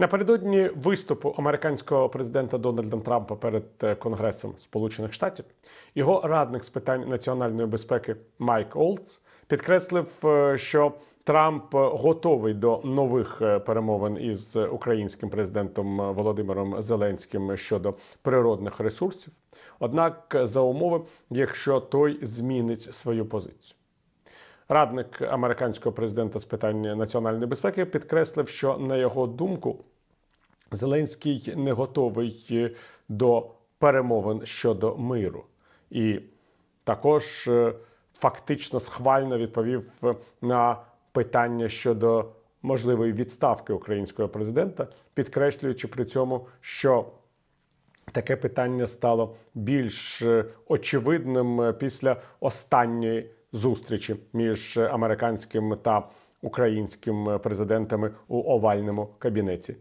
Напередодні виступу американського президента Дональда Трампа перед е, Конгресом Сполучених Штатів його радник з питань національної безпеки Майк Олдс підкреслив, е, що Трамп готовий до нових е, перемовин із українським президентом Володимиром Зеленським щодо природних ресурсів. Однак за умови, якщо той змінить свою позицію. Радник американського президента з питань національної безпеки підкреслив, що на його думку Зеленський не готовий е, до перемовин щодо миру, і також е, фактично схвально відповів е, на питання щодо можливої відставки українського президента, підкреслюючи при цьому, що таке питання стало більш очевидним після останньої зустрічі між американським та українським президентами у овальному кабінеті